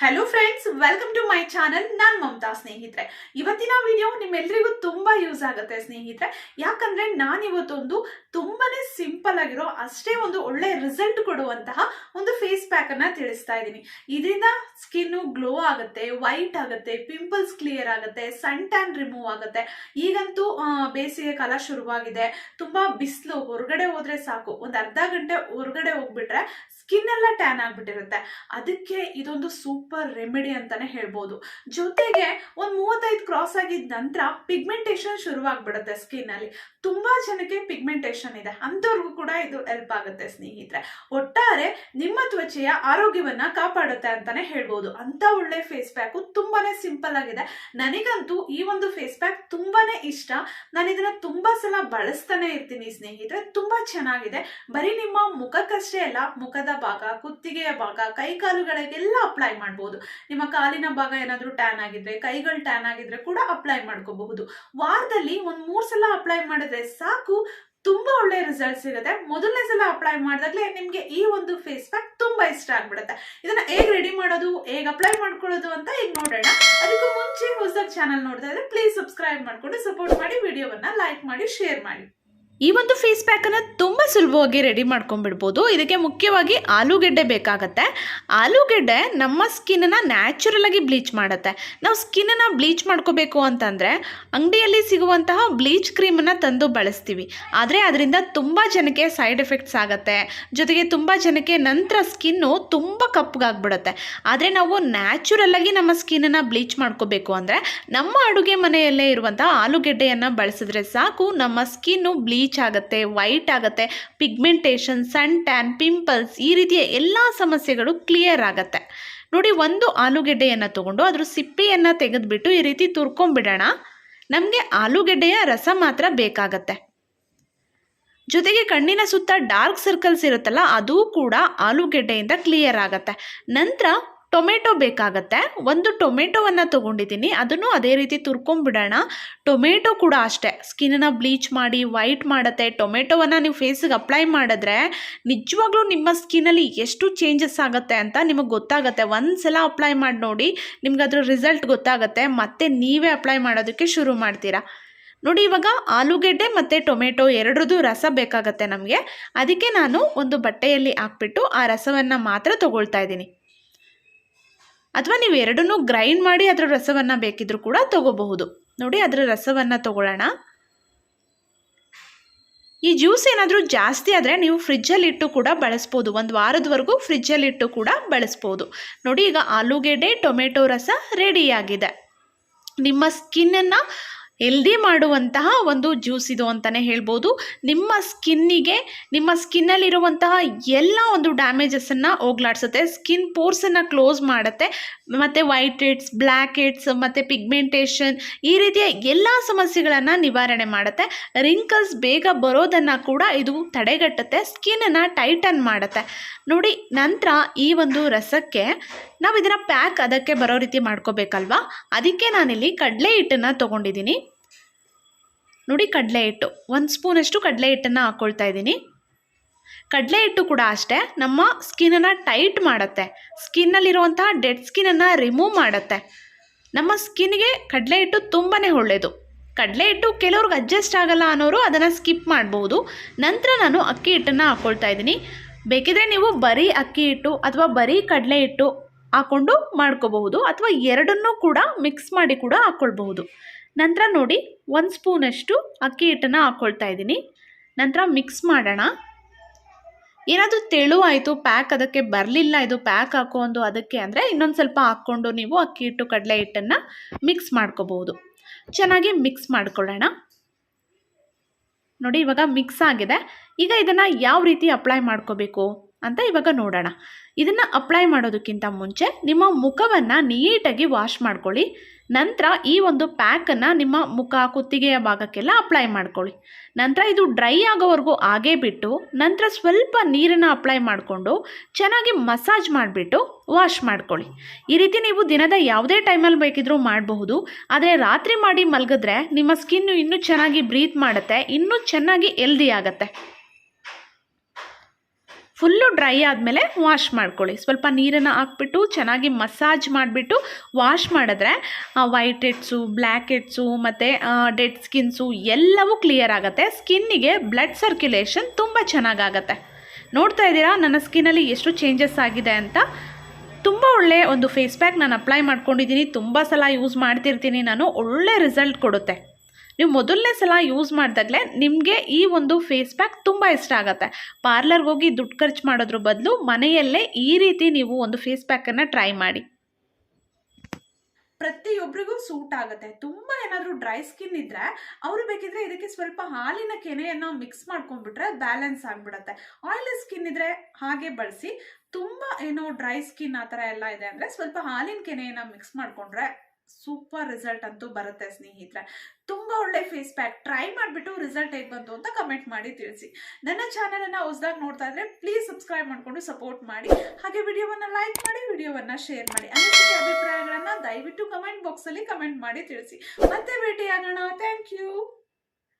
Hello friends welcome to my channel ನಾನು ಮಮತಾ ಸ್ನೇಹಿತರೆ. ಇವತ್ತಿನ ವಿಡಿಯೋ ನಿಮ್ಮೆಲ್ಲರಿಗೂ ತುಂಬಾ ಯೂಸ್ ಆಗುತ್ತೆ ಸ್ನೇಹಿತರೆ. ಯಾಕಂದ್ರೆ ನಾನು ಇವತ್ತೊಂದು ತುಂಬಾನೇ ಸಿಂಪಲ್ ಆಗಿರೋ, ಅಷ್ಟೇ ಒಂದು ಒಳ್ಳೆ ರಿಸಲ್ಟ್ ಕೊಡುವಂತಹ ಒಂದು ಫೇಸ್ ಪ್ಯಾಕ್ ಅನ್ನ ತಿಳಿಸ್ತಾ ಇದ್ದೀನಿ. ಇದರಿಂದ ಸ್ಕಿನ್ ಗ್ಲೋ ಆಗುತ್ತೆ ವೈಟ್ ಆಗುತ್ತೆ ಪಿಂಪಲ್ಸ್ ಕ್ಲಿಯರ್ ಆಗುತ್ತೆ ಸನ್ ಟ್ಯಾನ್ ರಿಮೂವ್ ಆಗುತ್ತೆ. ಈಗಂತೂ ಬೇಸಿಗೆ ಕಾಲ ಶುರುವಾಗಿದೆ. ತುಂಬಾ ಬಿಸಿಲು, ಹೊರಗಡೆ ಹೋದ್ರೆ ಸಾಕು. ಒಂದು ಅರ್ಧ ಗಂಟೆ ಹೊರಗಡೆ ಹೋಗ್ಬಿಟ್ರೆ ಸ್ಕಿನ್ ಎಲ್ಲ ಟ್ಯಾನ್ ಆಗ್ಬಿಟ್ಟಿರುತ್ತೆ. ಅದಕ್ಕೆ ಇದೊಂದು ಸೂಪರ್ ರೆಮಿಡಿ ಅಂತಾನೆ ಹೇಳ್ಬೋದು. ಜೊತೆಗೆ ಒಂದು ಮೂವತ್ತೈದು ಕ್ರಾಸ್ ಆಗಿದ ನಂತರ ಪಿಗ್ಮೆಂಟೇಶನ್ ಶುರುವಾಗ್ಬಿಡುತ್ತೆ ಸ್ಕಿನ್ ಅಲ್ಲಿ. ತುಂಬಾ ಜನಕ್ಕೆ ಪಿಗ್ಮೆಂಟೇಷನ್ ಇದೆ. ಅಂಥವ್ರಿಗೂ ಕೂಡ ಇದು ಹೆಲ್ಪ್ ಆಗುತ್ತೆ ಸ್ನೇಹಿತರೆ. ಒಟ್ಟಾರೆ ನಿಮ್ಮ ತ್ವಚೆಯ ಆರೋಗ್ಯವನ್ನ ಕಾಪಾಡುತ್ತೆ ಅಂತಾನೆ ಹೇಳ್ಬೋದು. ಅಂತ ಒಳ್ಳೆ ಫೇಸ್ ಪ್ಯಾಕು ತುಂಬಾನೇ ಸಿಂಪಲ್ ಆಗಿದೆ. ನನಗಂತೂ ಈ ಒಂದು ಫೇಸ್ ಪ್ಯಾಕ್ ತುಂಬಾನೇ ಇಷ್ಟ. ನಾನು ಇದನ್ನ ತುಂಬಾ ಸಲ ಬಳಸ್ತಾನೆ ಇರ್ತೀನಿ ಸ್ನೇಹಿತರೆ. ತುಂಬಾ ಚೆನ್ನಾಗಿದೆ. ಬರೀ ನಿಮ್ಮ ಮುಖಕ್ಕಷ್ಟೇ ಅಲ್ಲ, ಮುಖದ ಭಾಗ, ಕುತ್ತಿಗೆಯ ಭಾಗ, ಕೈಕಾಲುಗಳಿಗೆಲ್ಲ ಅಪ್ಲೈ ಅಪ್ಲೈ ಮಾಡ್ಬೋದು. ನಿಮ್ಮ ಕಾಲಿನ ಭಾಗ ಏನಾದರೂ ಟ್ಯಾನ್ ಆಗಿದ್ರೆ, ಕೈಗಳು ಟ್ಯಾನ್ ಆಗಿದ್ರೆ ಕೂಡ ಅಪ್ಲೈ ಮಾಡ್ಕೋಬಹುದು. ವಾರದಲ್ಲಿ ಒಂದು ಮೂರು ಸಲ ಅಪ್ಲೈ ಮಾಡಿದ್ರೆ ಸಾಕು, ತುಂಬಾ ಒಳ್ಳೆ ರಿಸಲ್ಟ್ ಸಿಗುತ್ತೆ. ಮೊದಲನೇ ಸಲ ಅಪ್ಲೈ ಮಾಡಿದಾಗಲೇ ನಿಮಗೆ ಈ ಒಂದು ಫೇಸ್ ಪ್ಯಾಕ್ ತುಂಬಾ ಇಷ್ಟ ಆಗ್ಬಿಡುತ್ತೆ. ಇದನ್ನ ಹೇಗ್ ರೆಡಿ ಮಾಡೋದು, ಹೇಗೆ ಅಪ್ಲೈ ಮಾಡ್ಕೊಳ್ಳೋದು ಅಂತ ಈಗ ನೋಡೋಣ. ಅದಕ್ಕೂ ಮುಂಚೆ ಹೊಸ ಚಾನಲ್ ನೋಡ್ತಾ ಇದ್ರೆ ಪ್ಲೀಸ್ ಸಬ್ಸ್ಕ್ರೈಬ್ ಮಾಡ್ಕೊಂಡು ಸಪೋರ್ಟ್ ಮಾಡಿ ವಿಡಿಯೋವನ್ನ ಲೈಕ್ ಮಾಡಿ ಶೇರ್ ಮಾಡಿ. ಈ ಒಂದು ಫೇಸ್ ಪ್ಯಾಕನ್ನು ತುಂಬ ಸುಲಭವಾಗಿ ರೆಡಿ ಮಾಡ್ಕೊಂಡ್ಬಿಡ್ಬೋದು. ಇದಕ್ಕೆ ಮುಖ್ಯವಾಗಿ ಆಲೂಗೆಡ್ಡೆ ಬೇಕಾಗತ್ತೆ. ಆಲೂಗೆಡ್ಡೆ ನಮ್ಮ ಸ್ಕಿನ್ನನ್ನು ನ್ಯಾಚುರಲಾಗಿ ಬ್ಲೀಚ್ ಮಾಡುತ್ತೆ. ನಾವು ಸ್ಕಿನ್ನನ್ನು ಬ್ಲೀಚ್ ಮಾಡ್ಕೋಬೇಕು ಅಂತಂದರೆ ಅಂಗಡಿಯಲ್ಲಿ ಸಿಗುವಂತಹ ಬ್ಲೀಚ್ ಕ್ರೀಮನ್ನು ತಂದು ಬಳಸ್ತೀವಿ. ಆದರೆ ಅದರಿಂದ ತುಂಬ ಜನಕ್ಕೆ ಸೈಡ್ ಎಫೆಕ್ಟ್ಸ್ ಆಗುತ್ತೆ. ಜೊತೆಗೆ ತುಂಬ ಜನಕ್ಕೆ ನಂತರ ಸ್ಕಿನ್ನು ತುಂಬ ಕಪ್ಪಗಾಗ್ಬಿಡುತ್ತೆ. ಆದರೆ ನಾವು ನ್ಯಾಚುರಲ್ಲಾಗಿ ನಮ್ಮ ಸ್ಕಿನ್ನನ್ನು ಬ್ಲೀಚ್ ಮಾಡ್ಕೋಬೇಕು ಅಂದರೆ ನಮ್ಮ ಅಡುಗೆ ಮನೆಯಲ್ಲೇ ಇರುವಂತಹ ಆಲೂಗೆಡ್ಡೆಯನ್ನು ಬಳಸಿದ್ರೆ ಸಾಕು, ನಮ್ಮ ಸ್ಕಿನ್ನು ಬ್ಲೀಚ್ ಆಗುತ್ತೆ ವೈಟ್ ಆಗುತ್ತೆ ಪಿಗ್ಮೆಂಟೇಷನ್ ಸನ್ ಟ್ಯಾನ್ ಪಿಂಪಲ್ಸ್ ಈ ರೀತಿಯ ಎಲ್ಲ ಸಮಸ್ಯೆಗಳು ಕ್ಲಿಯರ್ ಆಗುತ್ತೆ. ನೋಡಿ, ಒಂದು ಆಲೂಗೆಡ್ಡೆಯನ್ನು ತೊಗೊಂಡು ಅದ್ರ ಸಿಪ್ಪೆಯನ್ನು ತೆಗೆದುಬಿಟ್ಟು ಈ ರೀತಿ ತುರ್ಕೊಂಬಿಡೋಣ ನಮಗೆ ಆಲೂಗೆಡ್ಡೆಯ ರಸ ಮಾತ್ರ ಬೇಕಾಗತ್ತೆ. ಜೊತೆಗೆ ಕಣ್ಣಿನ ಸುತ್ತ ಡಾರ್ಕ್ ಸರ್ಕಲ್ಸ್ ಇರುತ್ತಲ್ಲ, ಅದು ಕೂಡ ಆಲೂಗೆಡ್ಡೆಯಿಂದ ಕ್ಲಿಯರ್ ಆಗುತ್ತೆ. ನಂತರ ಟೊಮೆಟೊ ಬೇಕಾಗತ್ತೆ. ಒಂದು ಟೊಮೆಟೊವನ್ನು ತೊಗೊಂಡಿದ್ದೀನಿ. ಅದನ್ನು ಅದೇ ರೀತಿ ತುರ್ಕೊಂಬಿಡೋಣ. ಟೊಮೆಟೊ ಕೂಡ ಅಷ್ಟೇ. ಸ್ಕಿನ್ನ ಬ್ಲೀಚ್ ಮಾಡಿ, ವೈಟ್ ಮಾಡುತ್ತೆ. ಟೊಮೆಟೊವನ್ನು ನೀವು ಫೇಸಿಗೆ ಅಪ್ಲೈ ಮಾಡಿದ್ರೆ ನಿಜವಾಗ್ಲೂ ನಿಮ್ಮ ಸ್ಕಿನ್ನಲ್ಲಿ ಎಷ್ಟು ಚೇಂಜಸ್ ಆಗುತ್ತೆ ಅಂತ ನಿಮಗೆ ಗೊತ್ತಾಗುತ್ತೆ. ಒಂದು ಸಲ ಅಪ್ಲೈ ಮಾಡಿ ನೋಡಿ ನಿಮ್ಗೆ ಅದ್ರ ರಿಸಲ್ಟ್ ಗೊತ್ತಾಗುತ್ತೆ. ಮತ್ತೆ ನೀವೇ ಅಪ್ಲೈ ಮಾಡೋದಕ್ಕೆ ಶುರು ಮಾಡ್ತೀರಾ. ನೋಡಿ ಇವಾಗ ಆಲೂಗೆಡ್ಡೆ ಮತ್ತು ಟೊಮೆಟೊ ಎರಡರದ್ದು ರಸ ಬೇಕಾಗತ್ತೆ ನಮಗೆ. ಅದಕ್ಕೆ ನಾನು ಒಂದು ಬಟ್ಟೆಯಲ್ಲಿ ಹಾಕ್ಬಿಟ್ಟು ಆ ರಸವನ್ನು ಮಾತ್ರ ತಗೊಳ್ತಾ ಇದ್ದೀನಿ. ಅಥವಾ ನೀವು ಎರಡನ್ನೂ ಗ್ರೈಂಡ್ ಮಾಡಿ ಅದರ ರಸವನ್ನು ಬೇಕಿದ್ರೂ ಕೂಡ ತಗೋಬಹುದು. ನೋಡಿ, ಅದರ ರಸವನ್ನು ತಗೊಳ್ಳೋಣ. ಈ ಜ್ಯೂಸ್ ಏನಾದರೂ ಜಾಸ್ತಿ ಆದರೆ ನೀವು ಫ್ರಿಜ್ಜಲ್ಲಿಟ್ಟು ಕೂಡ ಬಳಸ್ಬೋದು. ಒಂದು ವಾರದವರೆಗೂ ಫ್ರಿಜ್ಜಲ್ಲಿಟ್ಟು ಕೂಡ ಬಳಸ್ಬೋದು. ನೋಡಿ, ಈಗ ಆಲೂಗೆಡ್ಡೆ, ಟೊಮೆಟೊ ರಸ ರೆಡಿಯಾಗಿದೆ ನಿಮ್ಮ ಸ್ಕಿನ್ನನ್ನು ಹೆಲ್ದಿ ಮಾಡುವಂತಹ ಒಂದು ಜ್ಯೂಸ್ ಇದು ಅಂತಲೇ ಹೇಳ್ಬೋದು. ನಿಮ್ಮ ಸ್ಕಿನ್ನಿಗೆ, ನಿಮ್ಮ ಸ್ಕಿನ್ನಲ್ಲಿರುವಂತಹ ಎಲ್ಲ ಒಂದು ಡ್ಯಾಮೇಜಸ್ಸನ್ನು ಹೋಗ್ಲಾಡ್ಸುತ್ತೆ. ಸ್ಕಿನ್ ಪೋರ್ಸನ್ನು ಕ್ಲೋಸ್ ಮಾಡುತ್ತೆ. ಮತ್ತು ವೈಟ್ ಹೆಡ್ಸ್ ಬ್ಲ್ಯಾಕ್ ಹೆಡ್ಸ್ ಮತ್ತು ಪಿಗ್ಮೆಂಟೇಷನ್ ಈ ರೀತಿಯ ಎಲ್ಲ ಸಮಸ್ಯೆಗಳನ್ನು ನಿವಾರಣೆ ಮಾಡುತ್ತೆ. ರಿಂಕಲ್ಸ್ ಬೇಗ ಬರೋದನ್ನು ಕೂಡ ಇದು ತಡೆಗಟ್ಟುತ್ತೆ. ಸ್ಕಿನ್ನನ್ನು ಟೈಟನ್ ಮಾಡುತ್ತೆ. ನೋಡಿ, ನಂತರ ಈ ಒಂದು ರಸಕ್ಕೆ ನಾವು ಇದನ್ನು ಪ್ಯಾಕ್ ಅದಕ್ಕೆ ಬರೋ ರೀತಿ ಮಾಡ್ಕೋಬೇಕಲ್ವಾ? ಅದಕ್ಕೆ ನಾನಿಲ್ಲಿ ಕಡಲೆ ಹಿಟ್ಟನ್ನು ತೊಗೊಂಡಿದ್ದೀನಿ ನೋಡಿ ಕಡಲೆ ಹಿಟ್ಟು. ಒಂದು ಸ್ಪೂನಷ್ಟು ಕಡಲೆ ಹಿಟ್ಟನ್ನು ಹಾಕ್ಕೊಳ್ತಾ ಇದ್ದೀನಿ ಕಡಲೆ ಹಿಟ್ಟು ಕೂಡ ಅಷ್ಟೇ, ನಮ್ಮ ಸ್ಕಿನ್ನನ್ನು ಟೈಟ್ ಮಾಡುತ್ತೆ. ಸ್ಕಿನ್ನಲ್ಲಿರುವಂತಹ ಡೆಡ್ ಸ್ಕಿನ್ನನ್ನು ರಿಮೂವ್ ಮಾಡುತ್ತೆ. ನಮ್ಮ ಸ್ಕಿನ್ಗೆ ಕಡಲೆ ಹಿಟ್ಟು ತುಂಬಾ ಒಳ್ಳೆಯದು ಕಡಲೆ ಹಿಟ್ಟು ಕೆಲವ್ರಿಗೆ ಅಡ್ಜಸ್ಟ್ ಆಗಲ್ಲ ಅನ್ನೋರು ಅದನ್ನು ಸ್ಕಿಪ್ ಮಾಡ್ಬೋದು. ನಂತರ ನಾನು ಅಕ್ಕಿ ಹಿಟ್ಟನ್ನು ಹಾಕ್ಕೊಳ್ತಾ ಇದ್ದೀನಿ ಬೇಕಿದ್ರೆ ನೀವು ಬರೀ ಅಕ್ಕಿ ಹಿಟ್ಟು ಅಥವಾ ಬರೀ ಕಡಲೆ ಹಿಟ್ಟು ಹಾಕ್ಕೊಂಡು ಮಾಡ್ಕೋಬಹುದು ಅಥವಾ ಎರಡನ್ನೂ ಕೂಡ ಮಿಕ್ಸ್ ಮಾಡಿ ಕೂಡ ಹಾಕ್ಕೊಳ್ಬಹುದು ನಂತರ ನೋಡಿ, ಒಂದು ಸ್ಪೂನಷ್ಟು ಅಕ್ಕಿ ಹಿಟ್ಟನ್ನು ಹಾಕ್ಕೊಳ್ತಾ ಇದ್ದೀನಿ. ನಂತರ ಮಿಕ್ಸ್ ಮಾಡೋಣ. ಏನಾದರೂ ತೆಳುವಾಯಿತು ಪ್ಯಾಕ್ ಅದಕ್ಕೆ ಬರಲಿಲ್ಲ, ಇದು ಪ್ಯಾಕ್ ಹಾಕೋದು ಅದಕ್ಕೆ ಅಂದರೆ ಇನ್ನೊಂದು ಸ್ವಲ್ಪ ಹಾಕ್ಕೊಂಡು ನೀವು ಅಕ್ಕಿ ಹಿಟ್ಟು, ಕಡಲೆ ಹಿಟ್ಟನ್ನು ಮಿಕ್ಸ್ ಮಾಡ್ಕೋಬಹುದು. ಚೆನ್ನಾಗಿ ಮಿಕ್ಸ್ ಮಾಡ್ಕೊಳ್ಳೋಣ. ನೋಡಿ, ಇವಾಗ ಮಿಕ್ಸ್ ಆಗಿದೆ. ಈಗ ಇದನ್ನು ಯಾವ ರೀತಿ ಅಪ್ಲೈ ಮಾಡ್ಕೋಬೇಕು? ಅಂತ ಇವಾಗ ನೋಡೋಣ. ಇದನ್ನು ಅಪ್ಲೈ ಮಾಡೋದಕ್ಕಿಂತ ಮುಂಚೆ ನಿಮ್ಮ ಮುಖವನ್ನು ನೀಟಾಗಿ ವಾಶ್ ಮಾಡ್ಕೊಳ್ಳಿ. ನಂತರ ಈ ಒಂದು ಪ್ಯಾಕನ್ನು ನಿಮ್ಮ ಮುಖ, ಕುತ್ತಿಗೆಯ ಭಾಗಕ್ಕೆಲ್ಲ ಅಪ್ಲೈ ಮಾಡ್ಕೊಳ್ಳಿ. ನಂತರ ಇದು ಡ್ರೈ ಆಗೋವರೆಗೂ ಹಾಗೇ ಬಿಟ್ಟು, ನಂತರ ಸ್ವಲ್ಪ ನೀರನ್ನು ಅಪ್ಲೈ ಮಾಡಿಕೊಂಡು ಚೆನ್ನಾಗಿ ಮಸಾಜ್ ಮಾಡಿಬಿಟ್ಟು ವಾಶ್ ಮಾಡ್ಕೊಳ್ಳಿ. ಈ ರೀತಿ ನೀವು ದಿನದ ಯಾವುದೇ ಟೈಮಲ್ಲಿ ಬೇಕಿದ್ರೂ ಮಾಡಬಹುದು. ಆದರೆ ರಾತ್ರಿ ಮಾಡಿ ಮಲಗಿದ್ರೆ ನಿಮ್ಮ ಸ್ಕಿನ್ನು ಇನ್ನೂ ಚೆನ್ನಾಗಿ ಬ್ರೀತ್ ಮಾಡುತ್ತೆ, ಇನ್ನೂ ಚೆನ್ನಾಗಿ ಹೆಲ್ದಿ ಆಗುತ್ತೆ. ಫುಲ್ಲು ಡ್ರೈ ಆದಮೇಲೆ ವಾಶ್ ಮಾಡ್ಕೊಳ್ಳಿ. ಸ್ವಲ್ಪ ನೀರನ್ನು ಹಾಕ್ಬಿಟ್ಟು ಚೆನ್ನಾಗಿ ಮಸಾಜ್ ಮಾಡಿಬಿಟ್ಟು ವಾಶ್ ಮಾಡಿದ್ರೆ ವೈಟ್ ಹೆಡ್ಸು, ಬ್ಲ್ಯಾಕ್ ಹೆಡ್ಸು ಮತ್ತು ಡೆಡ್ ಸ್ಕಿನ್ಸು ಎಲ್ಲವೂ ಕ್ಲಿಯರ್ ಆಗುತ್ತೆ. ಸ್ಕಿನ್ನಿಗೆ ಬ್ಲಡ್ ಸರ್ಕ್ಯುಲೇಷನ್ ತುಂಬ ಚೆನ್ನಾಗಾಗತ್ತೆ. ನೋಡ್ತಾ ಇದ್ದೀರಾ? ನನ್ನ ಸ್ಕಿನ್ನಲ್ಲಿ ಎಷ್ಟು ಚೇಂಜಸ್ ಆಗಿದೆ ಅಂತ. ತುಂಬ ಒಳ್ಳೆಯ ಒಂದು ಫೇಸ್ ಪ್ಯಾಕ್ ನಾನು ಅಪ್ಲೈ ಮಾಡ್ಕೊಂಡಿದ್ದೀನಿ. ತುಂಬ ಸಲ ಯೂಸ್ ಮಾಡ್ತಿರ್ತೀನಿ ನಾನು. ಒಳ್ಳೆ ರಿಸಲ್ಟ್ ಕೊಡುತ್ತೆ. ನೀವು ಮೊದಲನೇ ಸಲ ಯೂಸ್ ಮಾಡಿದಾಗಲೇ ನಿಮಗೆ ಈ ಒಂದು ಫೇಸ್ ಪ್ಯಾಕ್ ತುಂಬ ಇಷ್ಟ ಆಗುತ್ತೆ. ಪಾರ್ಲರ್ಗೆ ಹೋಗಿ ದುಡ್ಡು ಖರ್ಚು ಮಾಡೋದ್ರ ಬದಲು ಮನೆಯಲ್ಲೇ ಈ ರೀತಿ ನೀವು ಒಂದು ಫೇಸ್ ಪ್ಯಾಕನ್ನು ಟ್ರೈ ಮಾಡಿ. ಪ್ರತಿಯೊಬ್ಬರಿಗೂ ಸೂಟ್ ಆಗುತ್ತೆ. ತುಂಬ ಏನಾದರೂ ಡ್ರೈ ಸ್ಕಿನ್ ಇದ್ರೆ ಅವರು ಬೇಕಿದ್ರೆ ಇದಕ್ಕೆ ಸ್ವಲ್ಪ ಹಾಲಿನ ಕೆನೆಯನ್ನು ಮಿಕ್ಸ್ ಮಾಡ್ಕೊಂಡ್ಬಿಟ್ರೆ ಬ್ಯಾಲೆನ್ಸ್ ಆಗಿಬಿಡುತ್ತೆ. ಆಯಿಲಿ ಸ್ಕಿನ್ ಇದ್ರೆ ಹಾಗೆ ಬಳಸಿ ತುಂಬ ಏನೋ ಡ್ರೈ ಸ್ಕಿನ್ ಆ ಥರ ಎಲ್ಲ ಇದೆ ಅಂದರೆ ಸ್ವಲ್ಪ ಹಾಲಿನ ಕೆನೆಯನ್ನು ಮಿಕ್ಸ್ ಮಾಡ್ಕೊಂಡ್ರೆ ಸೂಪರ್ ರಿಸಲ್ಟ್ ಅಂತೂ ಬರುತ್ತೆ ಸ್ನೇಹಿತರೆ. ತುಂಬಾ ಒಳ್ಳೆ ಫೇಸ್ ಪ್ಯಾಕ್ ಟ್ರೈ ಮಾಡಿಬಿಟ್ಟು ರಿಸಲ್ಟ್ ಹೇಗೆ ಬಂತು ಅಂತ ಕಮೆಂಟ್ ಮಾಡಿ ತಿಳಿಸಿ. ನನ್ನ ಚಾನಲ್ ಅನ್ನ ಹೊಸದಾಗಿ ನೋಡ್ತಾ ಇದ್ರೆ ಪ್ಲೀಸ್ ಸಬ್ಸ್ಕ್ರೈಬ್ ಮಾಡ್ಕೊಂಡು ಸಪೋರ್ಟ್ ಮಾಡಿ. ಹಾಗೆ ವಿಡಿಯೋವನ್ನ ಲೈಕ್ ಮಾಡಿ, ವಿಡಿಯೋವನ್ನ ಶೇರ್ ಮಾಡಿ. ಅನಿಸಿಕೆ ಅಭಿಪ್ರಾಯಗಳನ್ನ ದಯವಿಟ್ಟು ಕಮೆಂಟ್ ಬಾಕ್ಸಲ್ಲಿ ಕಮೆಂಟ್ ಮಾಡಿ ತಿಳಿಸಿ. ಮತ್ತೆ ಭೇಟಿಯಾಗೋಣ. Thank you